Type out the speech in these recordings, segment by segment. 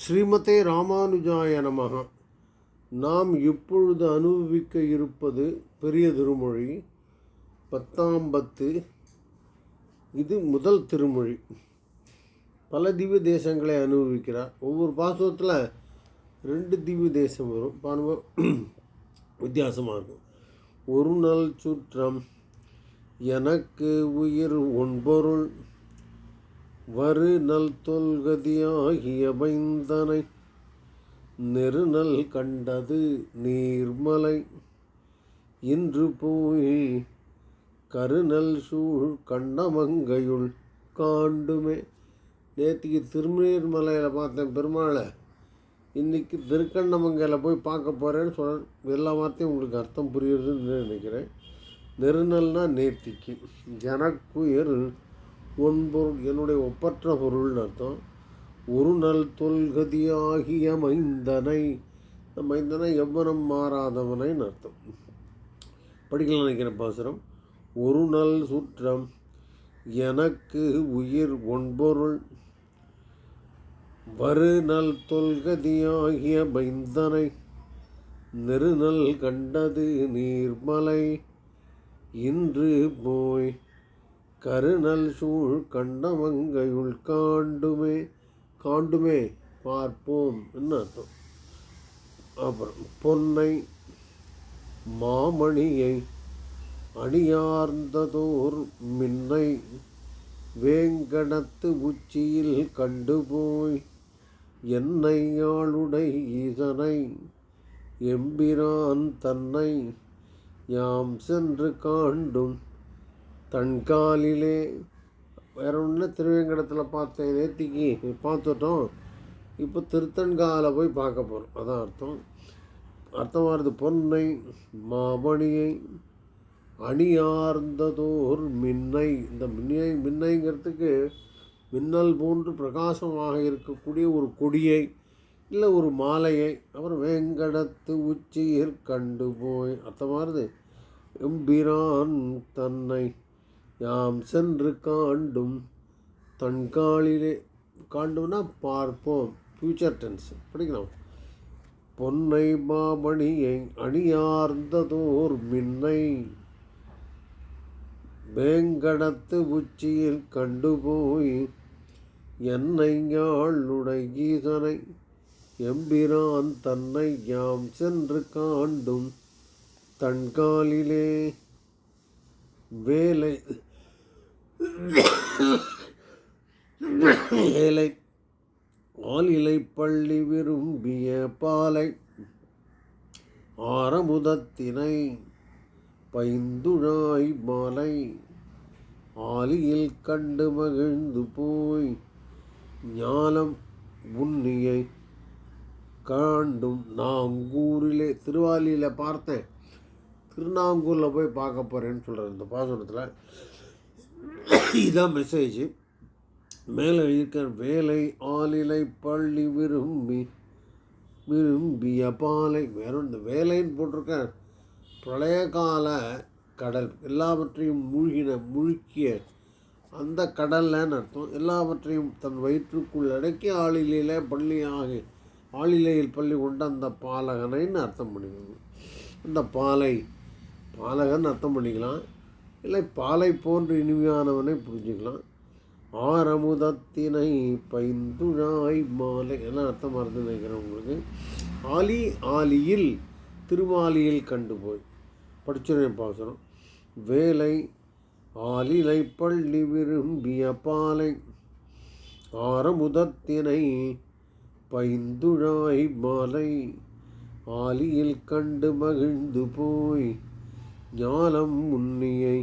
ஸ்ரீமதே ராமானுஜாய நமக. நாம் இப்பொழுது அனுபவிக்க இருப்பது பெரிய திருமொழி பத்தாம் பத்து. இது முதல் திருமொழி. பல திவ்ய தேசங்களை அனுபவிக்கிறார். ஒவ்வொரு பாசத்தில் ரெண்டு திவ்ய தேசம் வரும். பாருங்க வித்தியாசமாக இருக்கும். ஒரு நல் சுற்றம் எனக்கு உயிர் ஒன்பொருள் வருநல் தொல்கதியாகியபைந்தனை தொல்கதியாகிய பைந்தனை நெருநல் கண்டது நீர்மலை. இன்று போய் கருநல் சூழ் கண்ணமங்கையுள் காண்டுமே. நேற்றுக்கு திருநீர்மலையில் பார்த்தேன் பெருமாளை. இன்றைக்கி திருக்கண்ணமங்கையில் போய் பார்க்க போகிறேன்னு சொல்ல எல்லா வார்த்தையும் உங்களுக்கு அர்த்தம் புரியுதுன்னு நினைக்கிறேன். நெருநல்னா நேர்த்திக்கு எனக்குயர் ஒன்பொருள் என்னுடைய ஒப்பற்ற பொருள்னு அர்த்தம். ஒரு நல் தொல்கதியாகிய மைந்தனை மைந்தனை எவ்வனம் மாறாதவனைன்னு அர்த்தம். படிக்கலாம் நினைக்கிறேன் பாசுரம். ஒரு நல் சுற்றம் எனக்கு உயிர் ஒன்பொருள். வரு நல் தொல்கதியாகிய மைந்தனை நெருநல் கண்டது நீர்மலை. இன்று போய் கருணல் சூழ் கண்டமங்கையுள் காண்டுமே காண்டுமே பார்ப்போம். என்ன அர்த்தம்? அப்புறம் பொன்னை மாமணியை அணியார்ந்ததோர் மின்னை வேங்கடத்து உச்சியில் கண்டுபோய் என்னை யாளுடை ஈசனை எம்பிரான் தன்னை யாம் சென்று காண்டும் தன்காலிலே வேற ஒன்றும் திருவேங்கடத்தில் பார்த்தேன் நேத்திக்கு பார்த்துட்டோம். இப்போ திருத்தன்கால போய் பார்க்க போகிறோம் அதான் அர்த்தம். அர்த்தமானது பொன்னை மாமணியை அணியார்ந்ததோர் மின்னை. இந்த மின்னை மின்னைங்கிறதுக்கு மின்னல் போன்று பிரகாசமாக இருக்கக்கூடிய ஒரு கொடியை இல்லை ஒரு மாலையை அப்புறம் வேங்கடத்து உச்சியில் கண்டு போய். அர்த்தமாகிறது எம்பிரான் தன்னை யாம் சென்று காண்டும் தன்காலிலே காண்டும்னா பார்ப்போம். ஃப்யூச்சர் டென்ஸ் படிக்கலாம். பொன்னை மாமணியை அணியார்ந்ததோர் மின்னை வேங்கடத்து உச்சியில் கண்டுபோய் என்னை யாழுடை கீதனை எம்பிரான் தன்னை யாம் சென்று காண்டும் தன்காலிலே வேலை ஏலை ஆலிலை பள்ளி விரும்பிய பாலை ஆரமுதத்தினை பைந்துழாய் மாலை ஆலியில் கண்டு மகிழ்ந்து போய் ஞானம் உன்னியை காண்டும் நாங்கூரிலே திருவாலியில் பார்த்தேன். திருநாங்கூரில் போய் பார்க்க போகிறேன்னு சொல்கிறேன் இந்த பாசனத்தில் இதான் மெசேஜ் மேலே இருக்கிற வேலை ஆளிலை பள்ளி விரும்பி விரும்பிய பாலை வேற இந்த வேலைன்னு போட்டிருக்கேன் பழைய கால கடல் எல்லாவற்றையும் மூழ்கின முழுக்கிய அந்த கடல்லன்னு அர்த்தம். எல்லாவற்றையும் தன் வயிற்றுக்குள் அடக்கி ஆளிலையில் பள்ளி ஆகி ஆளிலையில் பள்ளி கொண்ட அந்த பாலகனைன்னு அர்த்தம் பண்ணிக்கணும். அந்த பாலை பாலகன் அர்த்தம் பண்ணிக்கலாம். இல்லை பாலை போன்று இனிமையானவனை புரிஞ்சுக்கலாம். ஆரமுதத்தினை பைந்துழாய் மாலை எல்லாம் அர்த்தம் மறந்து நினைக்கிறேன் உங்களுக்கு. ஆலி ஆலியில் திருமாலியில் கண்டு போய் படிச்சுறேன் பாசுரம். வேலை ஆலிலை பள்ளி விரும்பிய பாலை ஆரமுதத்தினை பைந்துழாய் மாலை ஆலியில் கண்டு மகிழ்ந்து போய். ஞானம் உன்னியை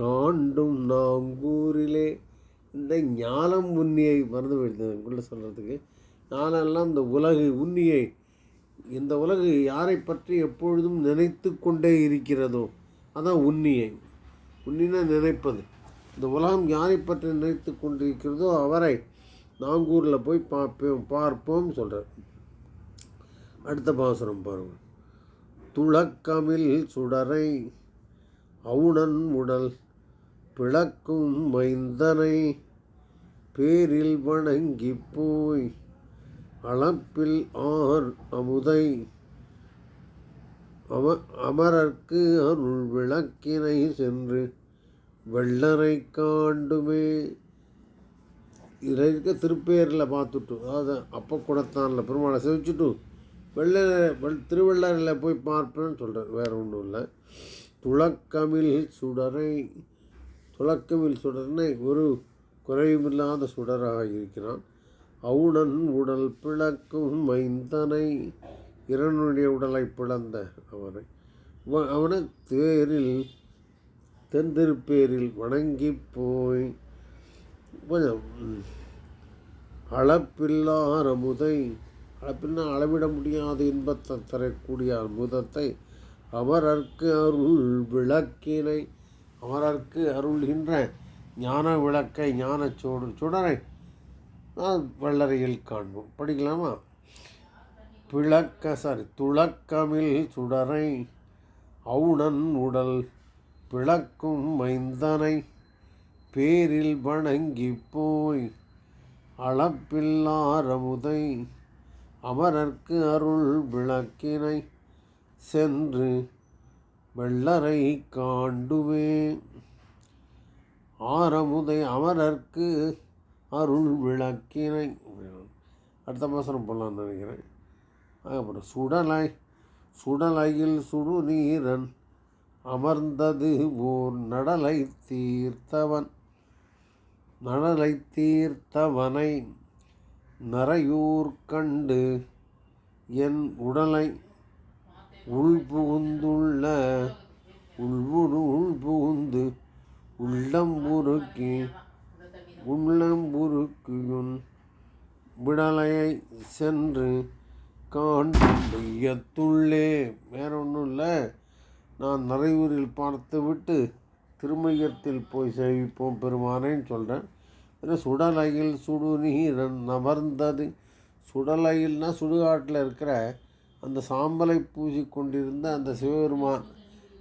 காண்டும் நாங்கூரிலே. இந்த ஞானம் உன்னியை மறந்து போயிடுதுக்குள்ளே சொல்கிறதுக்கு ஞானம்லாம் இந்த உலகு உன்னியை இந்த உலகு யாரை பற்றி எப்பொழுதும் நினைத்து கொண்டே இருக்கிறதோ அதான் உன்னியை. உன்னினா நினைப்பது. இந்த உலகம் யாரை பற்றி நினைத்து கொண்டிருக்கிறதோ அவரை நாங்கூரில் போய் பார்ப்போம் பார்ப்போம் சொல்கிறார் அடுத்த பாசுரம் பாருங்கள் துளக்கமில் சுடரை அவுணன் உடல் பிளக்கும் மைந்தனை பேரில் வணங்கி போய் அளப்பில் ஆர் அமுதை அம அமரர்க்கு அருள் விளக்கினை சென்று வெள்ளரை காண்டுமே. இதில் இருக்க திருப்பேரில் பார்த்துட்டு அதாவது அப்போ கூடத்தானில் பெருமாளை சேவிச்சுட்டு வெள்ள வெள் திருவள்ளரில் போய் பார்ப்பேன்னு சொல்கிறேன் வேறு ஒன்றும் இல்லை. துளக்கமில் சுடரை துளக்கமில் சுடர்னை ஒரு குறைவில்லாத சுடராக இருக்கிறான். அவுணன் உடல் பிளக்கும் மைந்தனை இரனுடைய உடலை பிளந்த அவனை அவனை தேரில் தென்திருப்பேரில் வணங்கி போய் கொஞ்சம் ம், அமுதை பின்ன அளவிட முடியாத இன்பத்தை தரக்கூடிய அற்புதத்தை அவரர்க்கு அருள் விளக்கினை அமரர்க்கு அருள்கின்ற ஞான விளக்கை ஞான சோடு சுடரை நான் காண்போம். படிக்கலாமா? பிளக்க சாரி துளக்கமில் சுடரை அவுணன் உடல் பிளக்கும் மைந்தனை பேரில் வணங்கி போய் அளப்பில்லாரமுதை அமரர்க்கு அருள் விளக்கினை சென்று வெள்ளரை காண்டுவேன் ஆரமுதை அமரர்க்கு அருள் விளக்கினை. அடுத்த மாதம் போடலான்னு நினைக்கிறேன். அப்புறம் சுடலை சுடலையில் சுடுநீரன் அமர்ந்தது ஓர் நடலை தீர்த்தவன் நடலை தீர்த்தவனை நரையூர் கண்டு என் உடலை உள்புகுந்துள்ள உள்புரு உள்புகுந்து உள்ளம் உருக்கி உள்ளம் உருக்கியுன் விடலையை சென்று காண்டும் மையத்துள்ளே வேற ஒன்றும் இல்லை நான் நிறையூரில் பார்த்து விட்டு திருமையத்தில் போய் சேவிப்போம் பெருமானேன்னு சொல்கிறேன் சுடலையில் சுடு நீரன் அமர்ந்தது. சுடலையில்னா சுடுகாட்டில் இருக்கிற அந்த சாம்பலை பூசி கொண்டிருந்த அந்த சிவபெருமான்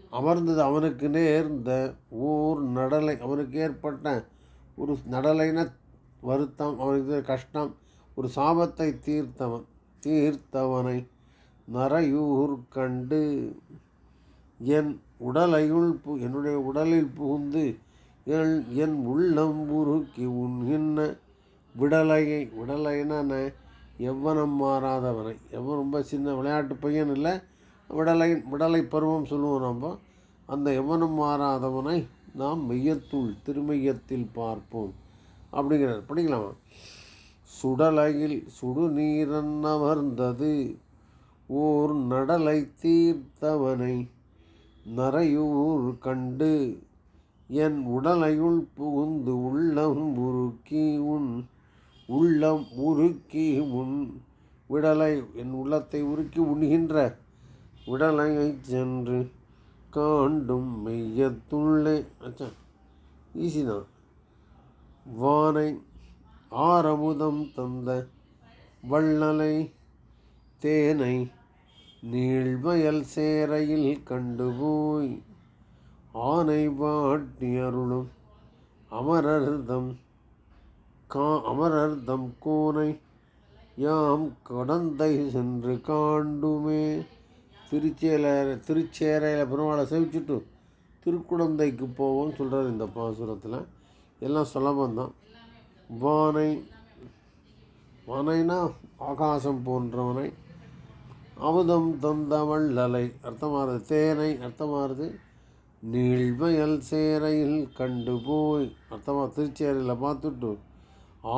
அமர்ந்தது. அவனுக்கு நேர்ந்த ஓர் நடலை. அவனுக்கு ஏற்பட்ட ஒரு நடலைன வருத்தம் அவனுக்கு கஷ்டம். ஒரு சாபத்தை தீர்த்தவன் தீர்த்தவனை நரையூர் கண்டு என் உடலையுள் பு என்னுடைய உடலில் புகுந்து என் என் உள்ளம் உருக்கி என்ன விடலையை. விடலைன்னா எவ்வனம் மாறாதவனை. எவன் ரொம்ப சின்ன விளையாட்டு பையன் இல்லை. விடலை விடலை பருவம் சொல்லுவோம் நம்ம. அந்த எவ்வனம் மாறாதவனை நாம் மெய்யத்துள் திருமையத்தில் பார்ப்போம். அப்படிங்கிறார். படிக்கலாமா? சுடலையில் சுடுநீரன் அமர்ந்தது ஓர் நடலை தீர்த்தவனை நரையூர் கண்டு என் உடலையுள் புகுந்து உள்ளம் உருக்கி உன் உள்ளம் உருக்கி உன் விடலை என் உள்ளத்தை உருக்கி உண்கின்ற விடலையைச் சென்று காண்டும் மெய்யத்துள்ளே. அச்சா ஈஸி தான். வானை ஆரமுதம் தந்த வள்ளலை தேனை நீள்வயல் சேரையில் கண்டுபோய் ஆனை வாட்டி அருளும் அமரர்தம் கா அமரர்தம் கோனை யாம் கடந்தை சென்று காண்டுமே. திருச்சேல திருச்சேரையில் பெருமாளை சேவிச்சுட்டு திருக்குடந்தைக்கு போவோம்னு சொல்கிறார் இந்த பாசுரத்தில். எல்லாம் சுலபந்தான் வானை வானைனா ஆகாசம் போன்றவனை. அமுதம் தந்த வள்ளலை. அர்த்தமாகுது தேனை அர்த்தமாகுது நீழ்வயல் சேரையில் கண்டு போய். அர்த்தமாக திருச்சேரையில் பார்த்துட்டு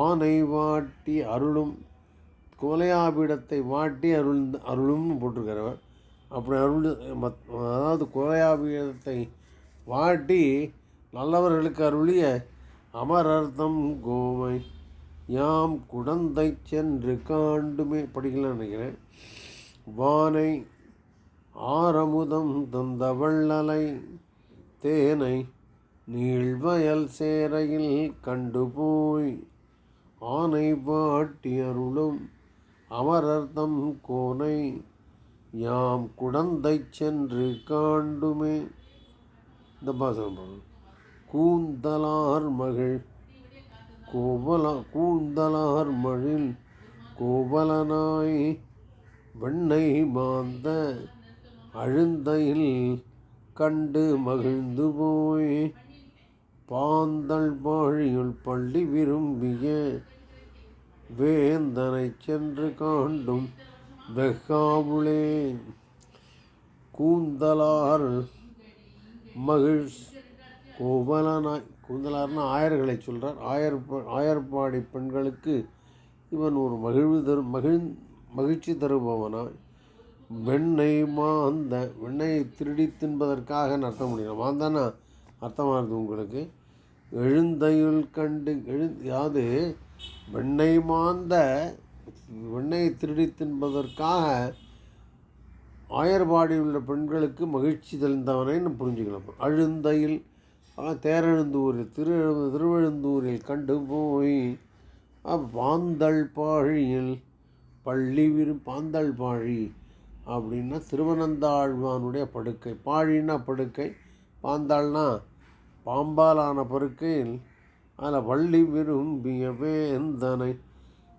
ஆனை வாட்டி அருளும் கோலையாபீடத்தை வாட்டி அருள் அருளும்னு போட்டிருக்கிறவர் அப்படி அருள் மத் அதாவது கோலையாபீடத்தை வாட்டி நல்லவர்களுக்கு அருளிய அமரர்த்தம் கோவை. யாம் குடந்தை சென்று காண்டுமே படிக்கலாம்னு நினைக்கிறேன். வானை ஆரமுதம் தந்த வள்ளலை தேனை நீள்வயல் சேரையில் கண்டு போய் ஆனை பாட்டி அருளும் அமரர்தம் கோனை யாம் குடந்தை சென்று காண்டுமே. இந்த பாசனம் கூந்தலார் மகிழ் கோவலா கூந்தலார் மழில் கோவலனாய் வெண்ணை மாந்த அழுந்தையில் கண்டு மகிழ்ந்து போய் பாந்தல் பாழியுள் பள்ளி விரும்பிய வேந்தனை சென்று காண்டும் வெகாவுளே. கூந்தலார் மகிழ் கோவலனாய் கூந்தலார்னா ஆயர்களை சொல்கிறார் ஆயர் ஆயர்பாடி பெண்களுக்கு இவன் ஒரு மகிழ்வு தரும் மகிழ் மகிழ்ச்சி தருபவனாய். வெண்ணை மாந்த வெண்ணெயை திருடி தின்பதற்காக அர்த்தம் முடியும் மாந்தானா அர்த்தமாகுது உங்களுக்கு. எழுந்தையுள் கண்டு எழு யாது வெண்ணெய் மாந்த வெண்ணெயை திருடி தின்பதற்காக ஆயர்பாடியில் உள்ள பெண்களுக்கு மகிழ்ச்சி தெளிந்தவனைன்னு புரிஞ்சுக்கலாம் அழுந்தையில் தேரெழுந்தூரில் திரு திருவெழுந்தூரில் கண்டு போய் பாந்தள் பாழியில் பள்ளி விரு பாந்தள் பாழி அப்படின்னா திருவனந்தாழ்வானுடைய படுக்கை. பாழினா படுக்கை பாந்தாள்னா பாம்பாலான படுக்கையில் அதில் வள்ளி விரும்பிய வேந்தனை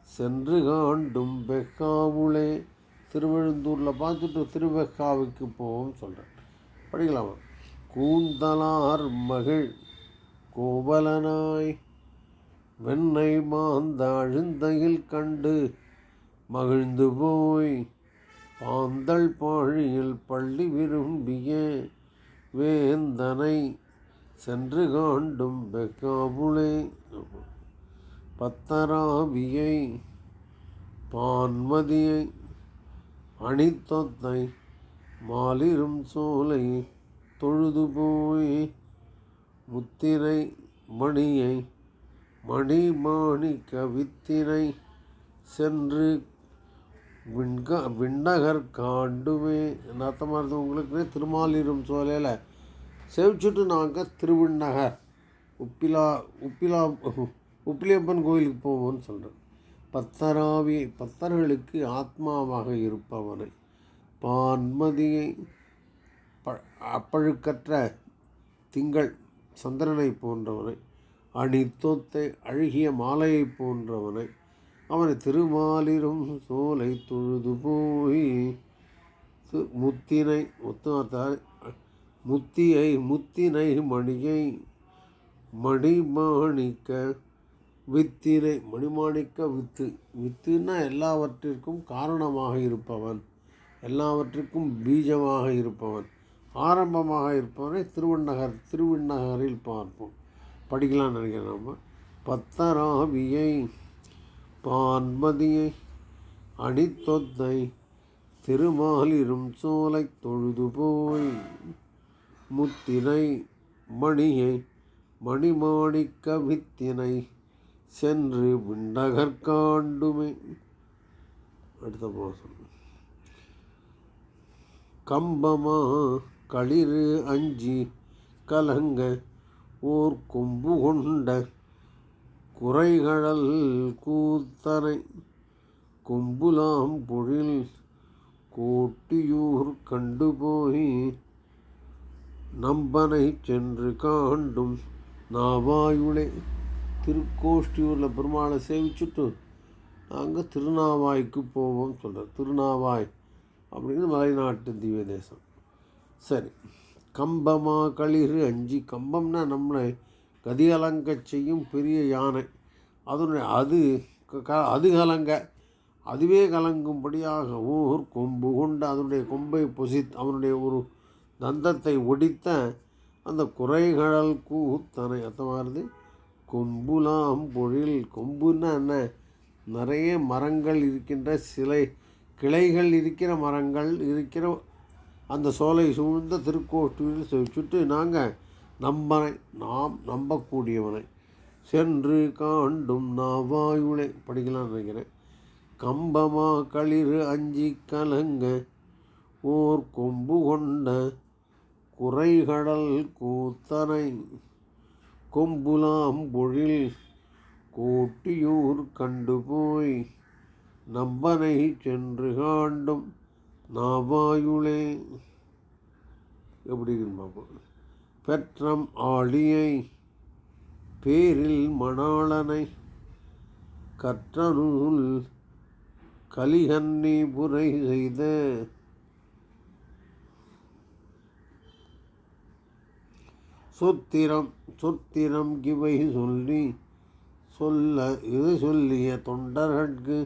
சென்று காண்டும் பெக்காவுளே திருவெழுந்தூரில் பார்த்துட்டு திருவெக்காவுக்கு போவோம் சொல்கிறேன் படிக்கலாமா? கூந்தலார் மகிழ் கோவலனாய் வெண்ணை மாந்த அழுந்தையில் கண்டு மகிழ்ந்து போய் பாந்தள் பாழியில் பள்ளி விரும்பிய வேந்தனை சென்று காண்டும் பெக்காபுளே பத்தராவியை பான்மதியை அணித்தொத்தை மாலிரும் சோலை தொழுது போய் முத்திரை மணியை மணி மாணிக்க சென்று விண்க விண்ணகர் காண்டுமே. என்ன அர்த்தமாக இருந்தது உங்களுக்கு திருமாலிரும் சோலையில். செவிச்சுட்டு நாங்கள் திருவிண்ணகர். உப்பிலா உப்பிலா உப்பிலியப்பன் கோயிலுக்கு போவோம்னு சொல்கிறேன் பத்தராவி பத்தர்களுக்கு ஆத்மாவாக இருப்பவனை. பான்மதியை ப அப்பழுக்கற்ற திங்கள் சந்திரனை போன்றவனை. அணித்தொத்தை அழுகிய மாலையை போன்றவனை. அவனை திருமாலிரும் சோலை தொழுது போய் முத்தினை முத்தாத்தார் முத்தியை முத்தினை மணியை மணிமாணிக்க வித்தினை மணிமாணிக்க வித்து. வித்துன்னா எல்லாவற்றிற்கும் காரணமாக இருப்பவன். எல்லாவற்றிற்கும் பீஜமாக இருப்பவன். ஆரம்பமாக இருப்பவனை திருவண்ணகர் திருவிண்ணகரில் பார்ப்போம். படிக்கலாம்னு நினைக்கிறேன் நம்ம பத்தராவியை பான்மதியை அணித்தொத்தை திருமாலிரும் சோலை தொழுது போய் முத்தினை மணியை மணிமாணிக்க வித்தினை சென்று விண்டகற்காண்டுமே அடுத்த மாதம் கம்பமா களிறு அஞ்சி கலங்க ஓர் கொம்பு கொண்ட குறைகழல் கூத்தனை கொம்புலாம் பொழில் கோட்டியூர் கண்டு போய் நம்பனை சென்று காண்டும் நாவாயுளே. திருக்கோஷ்டியூரில் பெருமாளை சேவிச்சுட்டு நாங்கள் திருநாவாய்க்கு போவோம் சொல்கிறோம் திருநாவாய் அப்படின்னு மலைநாட்டு திவ்ய தேசம் சரி கம்பமாக களிறு அஞ்சு கம்பம்னா நம்மளை கதிகலங்க செய்யும் பெரிய யானை. அதனுடைய அது க அது கலங்க. அதுவே கலங்கும்படியாக ஊர் கொம்பு கொண்டு அதனுடைய கொம்பை பொசி அவனுடைய ஒரு தந்தத்தை ஒடித்த அந்த குறைகடல் கூத்தனை. அத்தமாருது கொம்புலாம் பொழில் கொம்புன்னா என்ன நிறைய மரங்கள் இருக்கின்ற சிலை கிளைகள் இருக்கிற மரங்கள் இருக்கிற அந்த சோலை சூழ்ந்த திருக்கோட்டூரில் சுட்டு நாங்கள் நம்பனை நாம் நம்பக்கூடியவனை. சென்று காண்டும் நாவாயுளை. படிக்கலாம்னு நினைக்கிறேன். கம்பமா களிறு அஞ்சி கலங்க ஓர் கொம்பு கொண்ட குறைகடல் கூத்தனை. கொம்புலாம் பொழில் கோட்டியூர் கண்டு போய் நம்பனை சென்று காண்டும் நாவாயுளே. எப்படி பார்ப்போம் பெற்றம் ஆளியை பேரில் மணாளனை கற்றநூல் கலிகன்னி புரை செய்த. சொத்திரம் சொத்திரம் கிவை சொல்லி சொல்ல இது சொல்லிய தொண்டர்கட்கு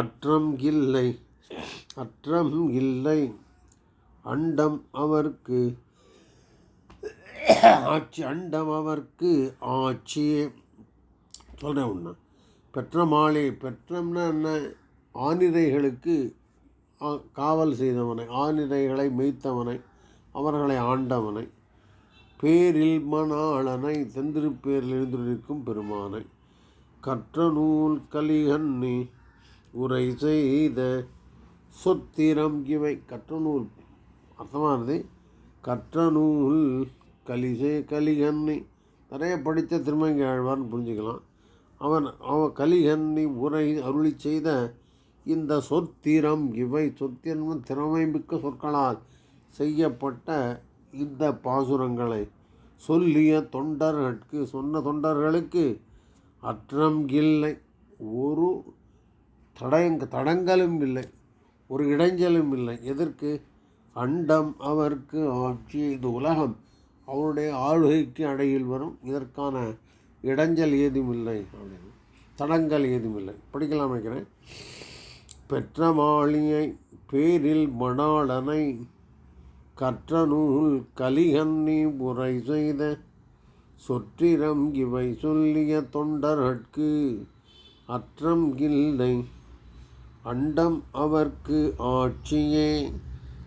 அற்றம் இல்லை அற்றம் இல்லை. அண்டம் அவர்க்கு ஆட்சி. அண்டம் அவர்க்கு ஆட்சியே சொல்கிறேன் ஒன்று பெற்ற மாலை பெற்றம்னா என்ன? ஆனிரைகளுக்கு ஆ- காவல் செய்தவனை ஆனிரைகளை மெய்த்தவனை அவர்களை ஆண்டவனை. பேரில் மணாளனை தெந்திருப்பேரில் எழுந்திருக்கும் பெருமானை. கற்ற நூல் கலிகன்னி உரை செய்த சொத்திரம் இவை. கற்ற நூல். அர்த்தமானது? கற்ற நூல் கலிசை கலிகன்னி நிறைய படித்த திருமங்கி ஆழ்வார்னு புரிஞ்சுக்கலாம். அவன் அவன் கலிகன்னி உரை அருளி செய்த இந்த சொத்திரம் இவை சொத்திரம் திறமை மிக்க சொற்களால் செய்யப்பட்ட இந்த பாசுரங்களை சொல்லிய தொண்டர்களுக்கு சொன்ன தொண்டர்களுக்கு அற்றம் இல்லை. ஒரு தடங்க தடங்கலும் இல்லை. ஒரு இடைஞ்சலும் இல்லை. எதற்கு? அண்டம் அவர்க்கு ஆட்சி இது உலகம். அவருடைய ஆளுகைக்கு அடையில் வரும். இதற்கான இடைஞ்சல் ஏதும் இல்லை அப்படின்னு. தடங்கல் ஏதும் இல்லை படிக்கலாம் பெற்ற மாளிகை பேரில் மணாளனை கற்ற நூல் கலிகன்னி உரை செய்த சொற்றிரம் இவை சொல்லிய தொண்டர்கட்கு அற்றம் இல்லை. அண்டம் அவர்க்கு ஆட்சியே.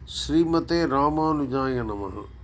ஸ்ரீமதே ராமானுஜாய நமः